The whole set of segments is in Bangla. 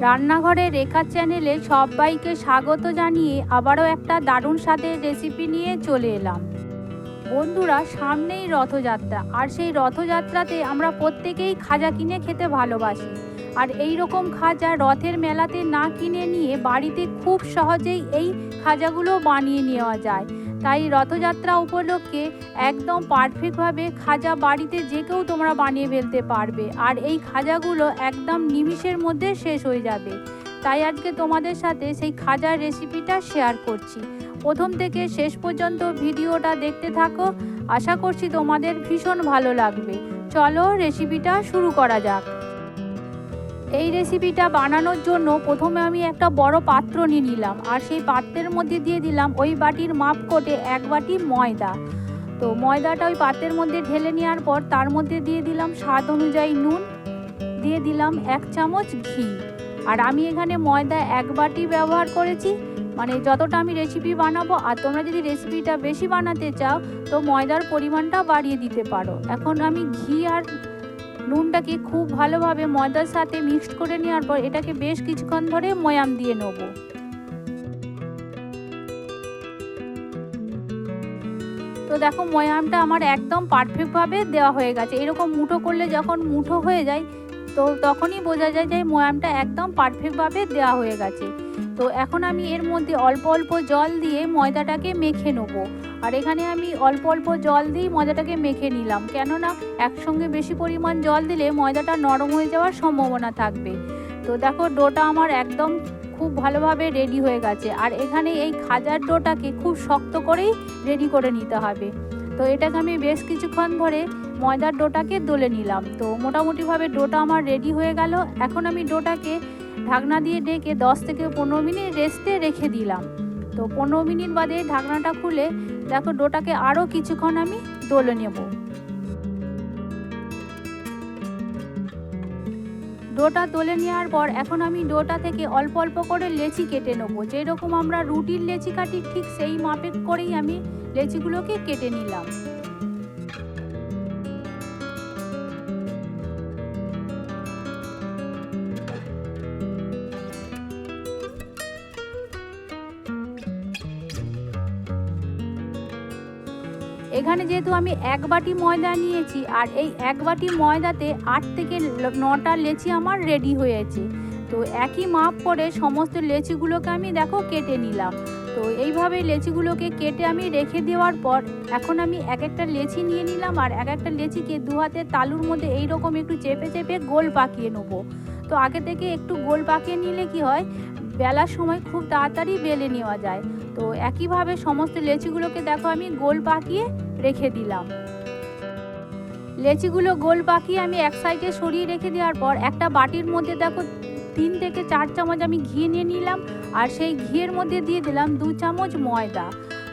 রান্নাঘরে রেখা চ্যানেলে সবাইকে স্বাগত জানিয়ে আবারও একটা দারুণ স্বাদের রেসিপি নিয়ে চলে এলাম। বন্ধুরা, সামনেই রথযাত্রা। আর সেই রথযাত্রাতে আমরা প্রত্যেকেই খাজা কিনে খেতে ভালোবাসি। আর এই রকম খাজা রথের মেলাতে না কিনে নিয়ে বাড়িতে খুব সহজেই এই খাজাগুলো বানিয়ে নেওয়া যায়। তাই রথযাত্রা উপলক্ষে একদম পারফেক্টভাবে খাজা বাড়িতে যে কেউ তোমরা বানিয়ে ফেলতে পারবে। আর এই খাজাগুলো একদম নিমিষের মধ্যে শেষ হয়ে যাবে। তাই আজকে তোমাদের সাথে সেই খাজার রেসিপিটা শেয়ার করছি। প্রথম থেকে শেষ পর্যন্ত ভিডিওটা দেখতে থাকো। আশা করছি তোমাদের ভীষণ ভালো লাগবে। চলো রেসিপিটা শুরু করা যাক। এই রেসিপিটা বানানোর জন্য প্রথমে আমি একটা বড় পাত্র নিয়ে নিলাম আর সেই পাত্রের মধ্যে দিয়ে দিলাম ওই বাটির মাপ কোটে এক বাটি ময়দা। তো ময়দাটা ওই পাত্রের মধ্যে ঢেলে নেওয়ার পর তার মধ্যে দিয়ে দিলাম স্বাদ অনুযায়ী নুন, দিয়ে দিলাম এক চামচ ঘি। আর আমি এখানে ময়দা এক বাটি ব্যবহার করেছি মানে যতটা আমি রেসিপি বানাবো আর তোমরা যদি রেসিপিটা বেশি বানাতে চাও, তো ময়দার পরিমাণটা বাড়িয়ে দিতে পারো। এখন আমি ঘি আর নুনটাকে খুব ভালোভাবে ময়দার সাথে মিক্সড করে নেওয়ার পর এটাকে বেশ কিছুক্ষণ ধরে ময়াম দিয়ে নেব। তো দেখো ময়ামটা আমার একদম পারফেক্টভাবে দেওয়া হয়ে গেছে। এরকম মুঠো করলে যখন মুঠো হয়ে যায়, তো তখনই বোঝা যায় যে ময়ামটা একদম পারফেক্টভাবে দেওয়া হয়ে গেছে। তো এখন আমি এর মধ্যে অল্প অল্প জল দিয়ে ময়দাটাকে মেখে নেব। আর এখানে আমি অল্প অল্প জল দিয়ে ময়দাটাকে মেখে নিলাম। কেননা একসঙ্গে বেশি পরিমাণ জল দিলে ময়দাটা নরম হয়ে যাওয়ার সম্ভাবনা থাকবে। তো দেখো, ডোটা আমার একদম খুব ভালোভাবে রেডি হয়ে গেছে। আর এখানে এই খাজার ডোটাকে খুব শক্ত করেই রেডি করে নিতে হবে। তো এটাকে আমি বেশ কিছুক্ষণ ধরে ময়দার ডোটাকে দলে নিলাম। তো মোটামুটিভাবে ডোটা আমার রেডি হয়ে গেল। এখন আমি ডোটাকে ঢাকনা দিয়ে ডেকে দশ থেকে পনেরো মিনিট রেস্টে রেখে দিলাম। তো পনেরো মিনিট বাদে ঢাকনাটা খুলে দেখো ডোটাকে আরও কিছুক্ষণ আমি দোলে নেব। ডোটা তোলে নেওয়ার পর এখন আমি ডোটা থেকে অল্প অল্প করে লেচি কেটে নেব। যেরকম আমরা রুটির লেচি কাটি ঠিক সেই মাপে করেই আমি লেচিগুলোকে কেটে নিলাম। এখানে যেহেতু আমি এক বাটি ময়দা নিয়েছি আর এই এক বাটি ময়দাতে আট থেকে নটা লেচি আমার রেডি হয়েছে। তো একই মাপ করে সমস্ত লেচিগুলোকে আমি দেখো কেটে নিলাম। তো এইভাবে লেচিগুলোকে কেটে আমি রেখে দেওয়ার পর এখন আমি এক একটা লেচি নিয়ে নিলাম আর এক একটা লেচিকে দু হাতে তালুর মধ্যে এই রকম একটু চেপে চেপে গোল পাকিয়ে নেব। তো আগে থেকে একটু গোল পাকিয়ে নিলে কি হয়? বেলার সময় খুব তাড়াতাড়ি বেলে নেওয়া যায়। তো একইভাবে সমস্ত লেচিগুলোকে দেখো আমি গোল পাকিয়ে রেখে দিলাম। লেচিগুলো গোল পাকিয়ে আমি এক সাইডে সরিয়ে রেখে দেওয়ার পর একটা বাটির মধ্যে দেখো, তিন থেকে চার চামচ আমি ঘি নিয়ে নিলাম আর সেই ঘিয়ের মধ্যে দিয়ে দিলাম দু চামচ ময়দা।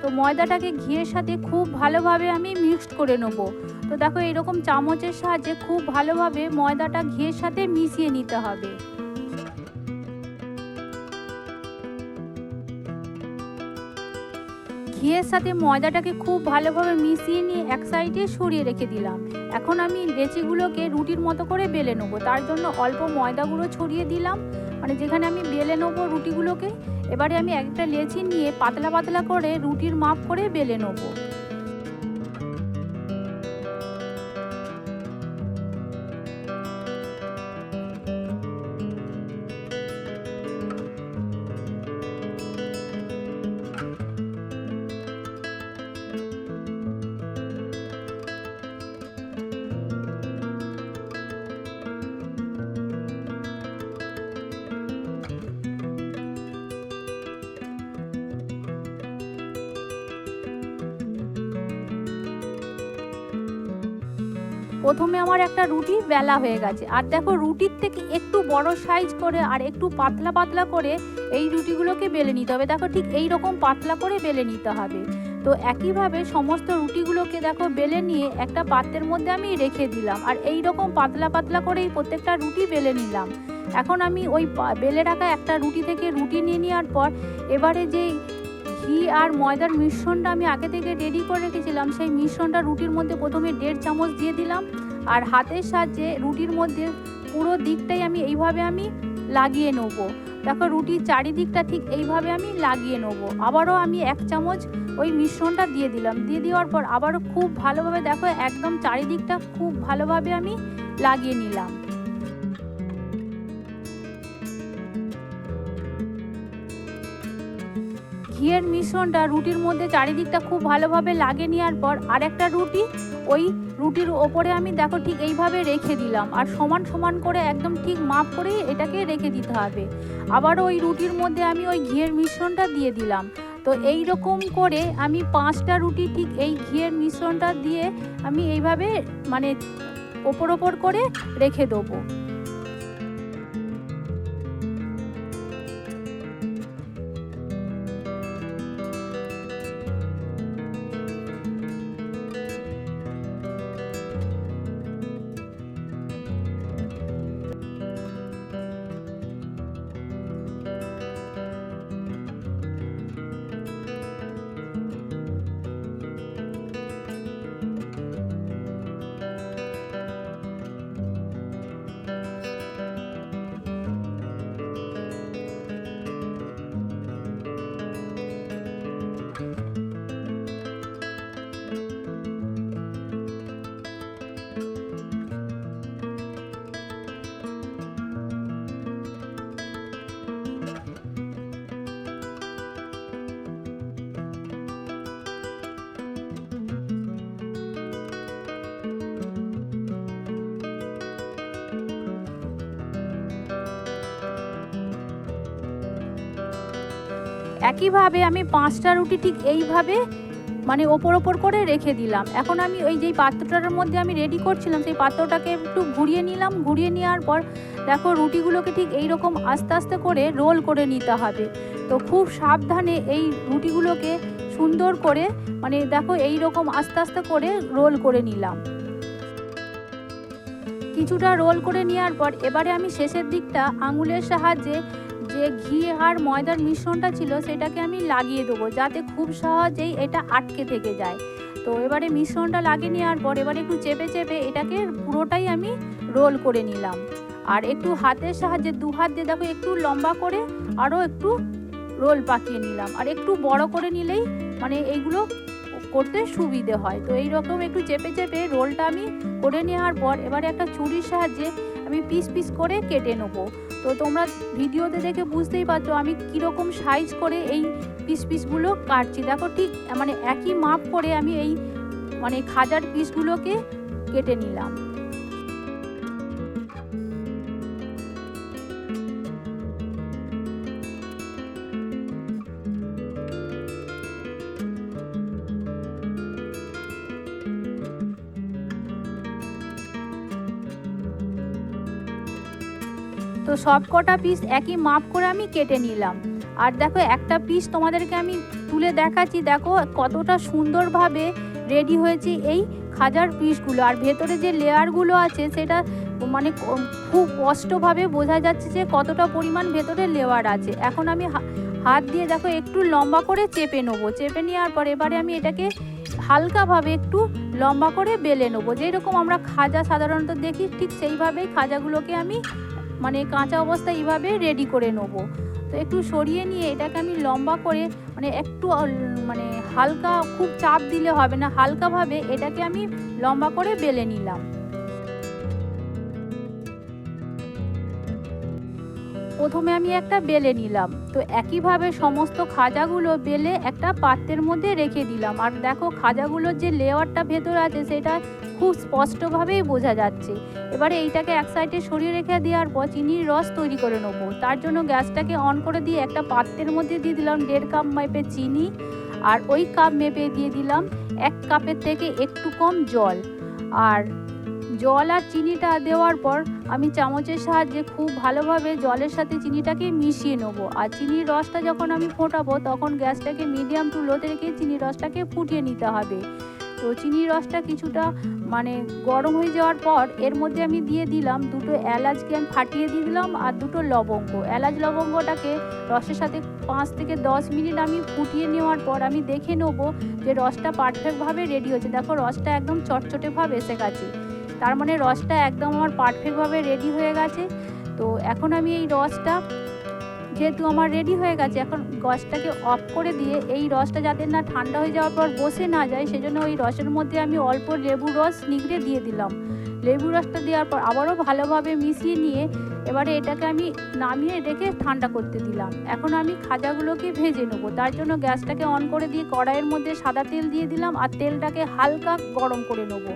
তো ময়দাটাকে ঘিয়ের সাথে খুব ভালোভাবে আমি মিক্সড করে নেব। তো দেখো এরকম চামচের সাহায্যে খুব ভালোভাবে ময়দাটা ঘিয়ের সাথে মিশিয়ে নিতে হবে। ঘিয়ের সাথে ময়দাটাকে খুব ভালোভাবে মিশিয়ে নিয়ে এক সাইডে সরিয়ে রেখে দিলাম। এখন আমি লেচিগুলোকে রুটির মতো করে বেলে নেব। তার জন্য অল্প ময়দাগুলো ছড়িয়ে দিলাম। মানে যেখানে আমি বেলে নেব রুটিগুলোকে, এবারে আমি একটা লেচি নিয়ে পাতলা পাতলা করে রুটির মাপ করে বেলে নেব। প্রথমে আমার একটা রুটি বেলা হয়ে গেছে। আর দেখো রুটির থেকে একটু বড় সাইজ করে আর একটু পাতলা পাতলা করে এই রুটিগুলোকে বেলে নিতে হবে। দেখো ঠিক এই রকম পাতলা করে বেলে নিতে হবে। তো একইভাবে সমস্ত রুটিগুলোকে দেখো বেলে নিয়ে একটা পাত্রের মধ্যে আমি রেখে দিলাম। আর এই রকম পাতলা পাতলা করেই প্রত্যেকটা রুটি বেলে নিলাম। এখন আমি ওই বেলে রাখা একটা রুটি থেকে রুটি নিয়ে নেওয়ার পর এবারে যেই ঘি আর ময়দার মিশ্রণটা আমি আগে থেকে রেডি করে রেখেছিলাম। সেই মিশ্রণটা রুটির মধ্যে প্রথমে দেড় চামচ দিয়ে দিলাম। আর হাতের সাহায্যে রুটির মধ্যে পুরো দিকটাই আমি এইভাবে আমি লাগিয়ে নেব। দেখো রুটির চারিদিকটা ঠিক এইভাবে আমি লাগিয়ে নেব। আবারও আমি এক চামচ ওই মিশ্রণটা দিয়ে দিলাম। দিয়ে দেওয়ার পর আবারও খুব ভালোভাবে দেখো একদম চারিদিকটা খুব ভালোভাবে আমি লাগিয়ে নিলাম। ঘিয়ের মিশ্রণটা রুটির মধ্যে চারিদিকটা খুব ভালোভাবে লাগে নেওয়ার পর আরেকটা রুটি, ওই রুটির ওপরে আমি দেখো ঠিক এইভাবে রেখে দিলাম। আর সমান সমান করে একদম ঠিক মাপ করে এটাকে রেখে দিতে হবে। আবার ওই রুটির মধ্যে আমি ওই ঘিয়ের মিশ্রণটা দিয়ে দিলাম। তো এই রকম করে আমি পাঁচটা রুটি ঠিক এই ঘিয়ের মিশ্রণটা দিয়ে আমি এইভাবে মানে ওপর ওপর করে রেখে দেবো। একইভাবে আমি পাঁচটা রুটি ঠিক এইভাবে মানে ওপর ওপর করে রেখে দিলাম। এখন আমি ওই যেই পাত্রটার মধ্যে আমি রেডি করছিলাম, সেই পাত্রটাকে একটু ঘুরিয়ে নিলাম। ঘুরিয়ে নেওয়ার পর দেখো রুটিগুলোকে ঠিক এই রকম আস্তে আস্তে করে রোল করে নিতে হবে। তো খুব সাবধানে এই রুটিগুলোকে সুন্দর করে মানে দেখো এই রকম আস্তে আস্তে করে রোল করে নিলাম। কিছুটা রোল করে নেওয়ার পর এবারে আমি শেষের দিকটা আঙুলের সাহায্যে যে ঘি আর ময়দার মিশ্রণটা ছিল সেটাকে আমি লাগিয়ে দেবো, যাতে খুব সহজেই এটা আটকে থেকে যায়। তো এবারে মিশ্রণটা লাগিয়ে নেওয়ার পর এবারে একটু চেপে চেপে এটাকে পুরোটাই আমি রোল করে নিলাম। আর একটু হাতের সাহায্যে দু হাত দিয়ে দেখো একটু লম্বা করে আরও একটু রোল পাকিয়ে নিলাম। আর একটু বড় করে নিলেই মানে এইগুলো করতে সুবিধে হয়। তো এই রকম একটু চেপে চেপে রোলটা আমি করে নেওয়ার পর এবারে একটা ছুরির সাহায্যে আমি পিস পিস করে কেটে নেব। তো তোমরা ভিডিওতে দেখে বুঝতেই পারছ আমি কীরকম সাইজ করে এই পিস পিসগুলো কাটছি। দেখো ঠিক মানে একই মাপ করে আমি এই মানে খাজার পিসগুলোকে কেটে নিলাম। সব কটা পিস একই মাপ করে আমি কেটে নিলাম। আর দেখো, একটা পিস তোমাদেরকে আমি তুলে দেখাচ্ছি। দেখো, কতটা সুন্দরভাবে রেডি হয়েছে এই খাজার পিসগুলো আর ভেতরে যে লেয়ারগুলো আছে, সেটা মানে খুব স্পষ্টভাবে বোঝা যাচ্ছে যে কতটা পরিমাণ ভেতরে লেয়ার আছে। এখন আমি হাত দিয়ে দেখো, একটু লম্বা করে চেপে নেব। চেপে নেওয়ার পর এবারে আমি এটাকে হালকাভাবে একটু লম্বা করে বেলে নেব। যেরকম আমরা খাজা সাধারণত দেখি, ঠিক সেইভাবেই খাজাগুলোকে আমি মানে কাঁচা অবস্থায় এইভাবে রেডি করে নেব। তো একটু সরিয়ে নিয়ে এটাকে আমি লম্বা করে মানে একটু মানে হালকা, খুব চাপ দিলে হবে না, হালকাভাবে এটাকে আমি লম্বা করে বেলে নিলাম। প্রথমে আমি একটা বেলে নিলাম। তো একইভাবে সমস্ত খাজাগুলো বেলে একটা পাত্রের মধ্যে রেখে দিলাম। আর দেখো খাজাগুলোর যে লেয়ারটা ভেতর আছে, সেটা খুব স্পষ্টভাবেই বোঝা যাচ্ছে। এবারে এইটাকে এক সাইডে সরিয়ে রেখে দেওয়ার পর চিনির রস তৈরি করে নেব। তার জন্য গ্যাসটাকে অন করে দিয়ে একটা পাত্রের মধ্যে দিয়ে দিলাম দেড় কাপ মেপে চিনি। আর ওই কাপ মেপে দিয়ে দিলাম এক কাপের থেকে একটু কম জল। আর জল আর চিনিটা দেওয়ার পর আমি চামচের সাহায্যে খুব ভালোভাবে জলের সাথে চিনিটাকে মিশিয়ে নেব। আর চিনির রসটা যখন আমি ফোটাবো, তখন গ্যাসটাকে মিডিয়াম টু লোতে রেখে চিনির রসটাকে ফুটিয়ে নিতে হবে। তো চিনির রসটা কিছুটা মানে গরম হয়ে যাওয়ার পর এর মধ্যে আমি দিয়ে দিলাম দুটো এলাচকে আমি ফাটিয়ে দিয়ে দিলাম আর দুটো লবঙ্গ। এলাচ লবঙ্গটাকে রসের সাথে পাঁচ থেকে দশ মিনিট আমি ফুটিয়ে নেওয়ার পর আমি দেখে নেব যে রসটা পারফেক্টভাবে রেডি হচ্ছে দেখো রসটা একদম চটচটেভাবে এসে গেছে। তার মানে রসটা একদম আমার পারফেক্টভাবে রেডি হয়ে গেছে। তো এখন আমি এই রসটা, যেহেতু আমার রেডি হয়ে গেছে, এখন গ্যাসটাকে অফ করে দিয়ে এই রসটা যাতে না ঠান্ডা হয়ে যাওয়ার পর বসে না যায়, সেজন্য ওই রসের মধ্যে আমি অল্প লেবু রস নিগড়ে দিয়ে দিলাম। লেবু রসটা দেওয়ার পর আবারও ভালোভাবে মিশিয়ে নিয়ে এবারে এটাকে আমি নামিয়ে রেখে ঠান্ডা করতে দিলাম। এখন আমি খাজাগুলোকে ভেজে নেব। তার জন্য গ্যাসটাকে অন করে দিয়ে কড়াইয়ের মধ্যে সাদা তেল দিয়ে দিলাম আর তেলটাকে হালকা গরম করে নেব।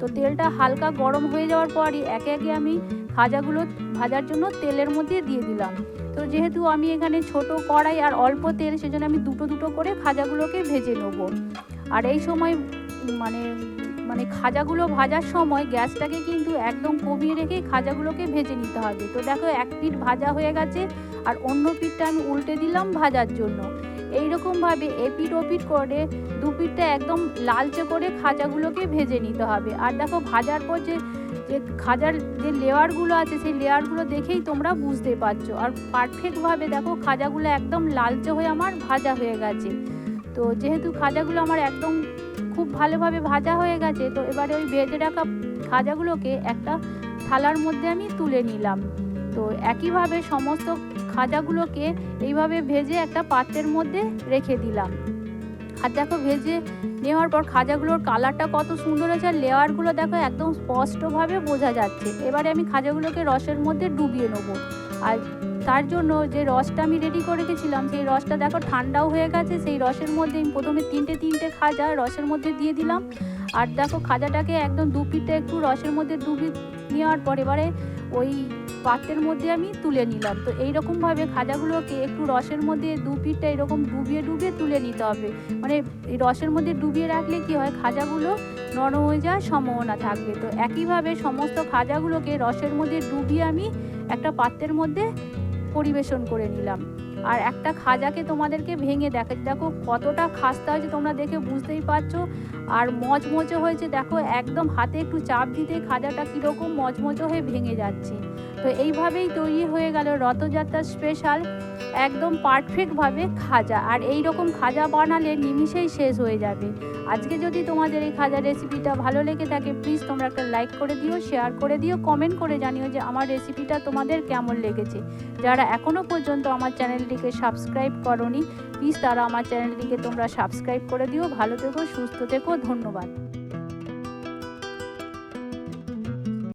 তো তেলটা হালকা গরম হয়ে যাওয়ার পরই একে একে আমি খাজাগুলো ভাজার জন্য তেলের মধ্যে দিয়ে দিলাম। তো যেহেতু আমি এখানে ছোট কড়াই আর অল্প তেল, সেজন্য আমি দুটো দুটো করে খাজাগুলোকে ভেজে নেব। আর এই সময় মানে মানে খাজাগুলো ভাজার সময় গ্যাসটাকে কিন্তু একদম কমিয়ে রেখে খাজাগুলোকে ভেজে নিতে হবে। তো দেখো এক পিঠ ভাজা হয়ে গেছে, আর অন্য পিঠটা আমি উল্টে দিলাম ভাজার জন্য। এই রকমভাবে এপিট ওপিট করে দু পিঠটা একদম লালচে করে খাজাগুলোকে ভেজে নিতে হবে। আর দেখো ভাজার পর যে যে খাজার যে লেয়ারগুলো আছে, সেই লেয়ারগুলো দেখেই তোমরা বুঝতে পারছ। আর পারফেক্টভাবে দেখো খাজাগুলো একদম লালচে হয়ে আমার ভাজা হয়ে গেছে। তো যেহেতু খাজাগুলো আমার একদম খুব ভালোভাবে ভাজা হয়ে গেছে, তো এবারে ওই ভেজে রাখা খাজাগুলোকে একটা থালার মধ্যে আমি তুলে নিলাম। তো একইভাবে সমস্ত খাজাগুলোকে এইভাবে ভেজে একটা পাত্রের মধ্যে রেখে দিলাম। আর দেখো ভেজে নেওয়ার পর খাজাগুলোর কালারটা কত সুন্দর হয়েছে, আর লেয়ারগুলো দেখো একদম স্পষ্টভাবে বোঝা যাচ্ছে। এবারে আমি খাজাগুলোকে রসের মধ্যে ডুবিয়ে নেব। আর তার জন্য যে রসটা আমি রেডি করে রেখেছিলাম সেই রসটা দেখো ঠান্ডাও হয়ে গেছে, সেই রসের মধ্যে আমি প্রথমে তিনটে তিনটে খাজা রসের মধ্যে দিয়ে দিলাম। আর দেখো খাজাটাকে একদম দু পিঠটা একটু রসের মধ্যে ডুবি নেওয়ার পর এবারে ওই পাত্রের মধ্যে আমি তুলে নিলাম। তো এইরকমভাবে খাজাগুলোকে একটু রসের মধ্যে দু পিঠটা এরকম ডুবিয়ে ডুবিয়ে তুলে নিতে হবে। মানে এই রসের মধ্যে ডুবিয়ে রাখলে কি হয়? খাজাগুলো নরম হয়ে যাওয়ার সম্ভাবনা থাকবে। তো একইভাবে সমস্ত খাজাগুলোকে রসের মধ্যে ডুবিয়ে আমি একটা পাত্রের মধ্যে পরিবেশন করে নিলাম। আর একটা খাজাকে তোমাদেরকে ভেঙে দেখে, দেখো কতটা খাস্তা হয়েছে, তোমরা দেখে বুঝতেই পারছ। আর মচমচে হয়েছে, দেখো একদম হাতে একটু চাপ দিতে খাজাটা কীরকম মচমচে হয়ে ভেঙে যাচ্ছে। তো এইভাবেই তৈরি হয়ে গেল রথযাত্রার স্পেশাল একদম পারফেক্টভাবে খাজা। আর এই রকম খাজা বানালে নিমিষেই শেষ হয়ে যাবে। আজকে যদি তোমাদের এই খাজা রেসিপিটা ভালো লেগে থাকে প্লিজ তোমরা একটা লাইক করে দিও শেয়ার করে দিও কমেন্ট করে জানিও যে আমার রেসিপিটা তোমাদের কেমন লেগেছে। যারা এখনও পর্যন্ত আমার চ্যানেলটিকে সাবস্ক্রাইব করনি প্লিজ তারা আমার চ্যানেলটিকে তোমরা সাবস্ক্রাইব করে দিও। ভালো থেকো, সুস্থ থেকো, ধন্যবাদ।